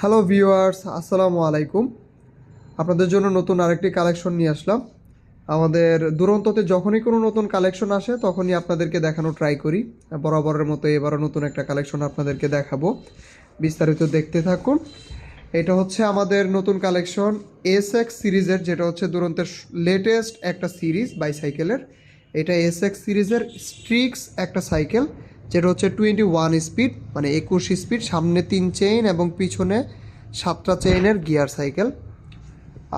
Hello viewers আসসালামু আলাইকুম আপনাদের জন্য নতুন আরেকটি কালেকশন নিয়ে আসলাম। আমাদের দুরন্ততে যখনই কোনো নতুন কালেকশন আসে, তখনই আপনাদেরকে দেখানো ট্রাই করি। বরাবরের মতো এবারও নতুন একটা কালেকশন আপনাদেরকে দেখাবো। বিস্তারিত দেখতে থাকুন। এটা হচ্ছে আমাদের নতুন কালেকশন এস এক্স সিরিজের যেটা হচ্ছে দুরন্তের লেটেস্ট একটা সিরিজ বাইসাইকেলের এটা এস এক্স সিরিজের স্ট্রিক্স একটা সাইকেল যেটা হচ্ছে টোয়েন্টি ওয়ান স্পিড মানে একুশ স্পিড সামনে তিন চেইন এবং পিছনে সাতটা চেইনের গিয়ার সাইকেল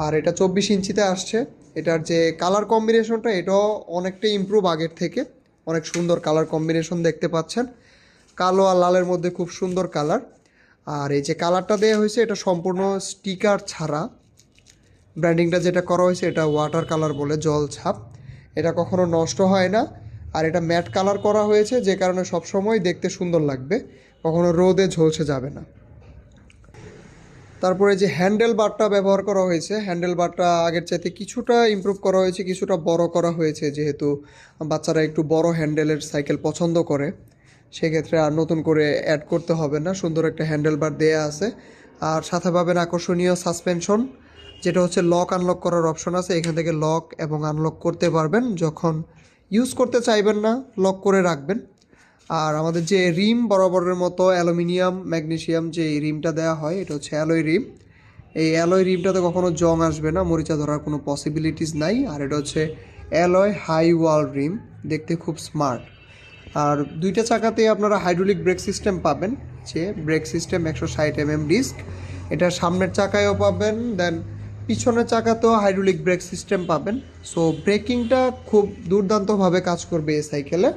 আর এটা চব্বিশ ইঞ্চিতে আসছে। এটার যে কালার কম্বিনেশনটা এটাও অনেকটাই ইমপ্রুভ আগের থেকে। অনেক সুন্দর কালার কম্বিনেশন দেখতে পাচ্ছেন। কালো আর লালের মধ্যে খুব সুন্দর কালার আর এই যে কালারটা দেওয়া হয়েছে, এটা সম্পূর্ণ স্টিকার ছাড়া। ব্র্যান্ডিংটা যেটা করা হয়েছে, এটা ওয়াটার কালার বলে, জল ছাপ। এটা কখনো নষ্ট হয় না। আর এটা ম্যাট কালার করা হয়েছে যে কারণে সবসময় দেখতে সুন্দর লাগবে, কখনো রোদে ঝলসে যাবে না। তারপরে যে হ্যান্ডেল বারটা ব্যবহার করা হয়েছে, হ্যান্ডেল বারটা আগের চাইতে কিছুটা ইমপ্রুভ করা হয়েছে, কিছুটা বড় করা হয়েছে, যেহেতু বাচ্চারা একটু বড় হ্যান্ডেলের সাইকেল পছন্দ করে, সেক্ষেত্রে আর নতুন করে অ্যাড করতে হবে না, সুন্দর একটা হ্যান্ডেল বার দেয়া আছে। আর সাথে পাবেন আকর্ষণীয় সাসপেনশন যেটা হচ্ছে লক আনলক করার অপশন আছে, এখান থেকে লক এবং আনলক করতে পারবেন যখন ইউজ করতে চাইবেন না লক করে রাখবেন। আর আমাদের যে রিম বরাবরের মতো অ্যালুমিনিয়াম, ম্যাগনেসিয়াম যে রিমটা দেওয়া হয়, এটা হচ্ছে অ্যালয় রিম। এই অ্যালয় রিমটাতে কখনো জং আসবে না, মরিচা ধরার কোনো পসিবিলিটিস নাই। আর এটা হচ্ছে অ্যালয় হাই ওয়াল রিম, দেখতে খুব স্মার্ট আর দুইটা চাকাতে আপনারা হাইড্রোলিক ব্রেক সিস্টেম পাবেন, যে ব্রেক সিস্টেম একশো ষাট এম ডিস্ক এটা সামনের চাকায়ও পাবেন দেন পিছনের চাকাতেও হাইড্রোলিক ব্রেক সিস্টেম পাবেন। সো ব্রেকিংটা খুব দুর্দান্তভাবে কাজ করবে এই সাইকেলে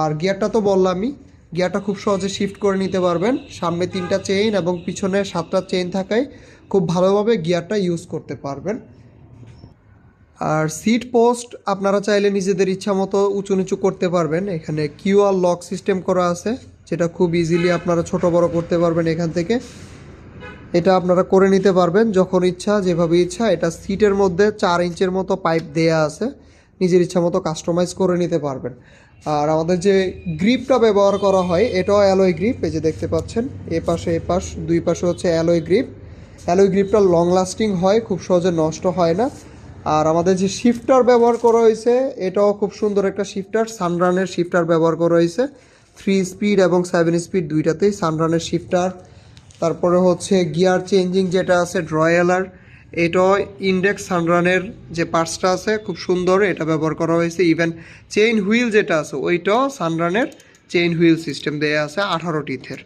আর গিয়ারটা তো বললামই গিয়ারটা খুব সহজে শিফট করে নিতে পারবেন। সামনে তিনটা চেইন এবং পিছনে সাতটা চেইন থাকায় খুব ভালোভাবে গিয়ারটা ইউজ করতে পারবেন। আর সিট পোস্ট আপনারা চাইলে নিজেদের ইচ্ছা মতো উঁচু নিচু করতে পারবেন। এখানে কিউআর লক সিস্টেম করা আছে, যেটা খুব ইজিলি আপনারা ছোট বড় করতে পারবেন এখান থেকে। এটা আপনারা করে নিতে পারবেন যখন ইচ্ছা, যেভাবে ইচ্ছা। এটা সিটের মধ্যে চার ইঞ্চের মতো পাইপ দেয়া আছে। নিজের ইচ্ছা মতো কাস্টমাইজ করে নিতে পারবেন। আর আমাদের যে গ্রিপটা ব্যবহার করা হয়, এটাও অ্যালয় গ্রিপ। এই যে দেখতে পাচ্ছেন, এ পাশে এ পাশ, দুই পাশে হচ্ছে অ্যালোয় গ্রিপ। অ্যালোয় গ্রিপটা লং লাস্টিং হয়, খুব সহজে নষ্ট হয় না। আর আমাদের যে শিফটার ব্যবহার করা হয়েছে, এটাও খুব সুন্দর একটা শিফটার সানরানের শিফটার ব্যবহার করা হয়েছে। থ্রি স্পিড এবং সেভেন স্পিড দুইটাতেই সানরানের শিফটার তারপরে হচ্ছে গিয়ার চেঞ্জিং যেটা আছে ড্রয়েলার এটাও ইন্ডেক্স সানরানের যে পার্টসটা আছে, খুব সুন্দর এটা ব্যবহার করা হয়েছে। ইভেন চেইন হুইল যেটা আছে, ওইটাও সানরানের চেইন হুইল সিস্টেম দেয়া আছে, আঠারো টিথের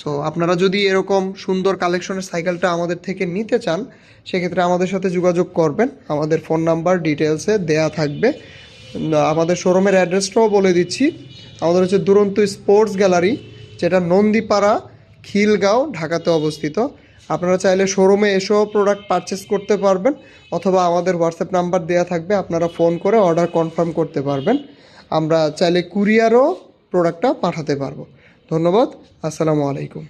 সো আপনারা যদি এরকম সুন্দর কালেকশনের সাইকেলটা আমাদের থেকে নিতে চান, সেক্ষেত্রে আমাদের সাথে যোগাযোগ করবেন। আমাদের ফোন নাম্বার ডিটেলসে দেয়া থাকবে। আমাদের শোরুমের অ্যাড্রেসটাও বলে দিচ্ছি। আমাদের হচ্ছে দুরন্ত স্পোর্টস গ্যালারি যেটা নন্দীপাড়া খিলগাঁও, ঢাকাতে অবস্থিত। আপনারা চাইলে শোরুমে এসেও প্রোডাক্ট পারচেস করতে পারবেন, অথবা আমাদের হোয়াটসঅ্যাপ নাম্বার দেওয়া থাকবে, আপনারা ফোন করে অর্ডার কনফার্ম করতে পারবেন। আমরা চাইলে কুরিয়ারও প্রোডাক্টটা পাঠাতে পারব। ধন্যবাদ, আসসালামু আলাইকুম।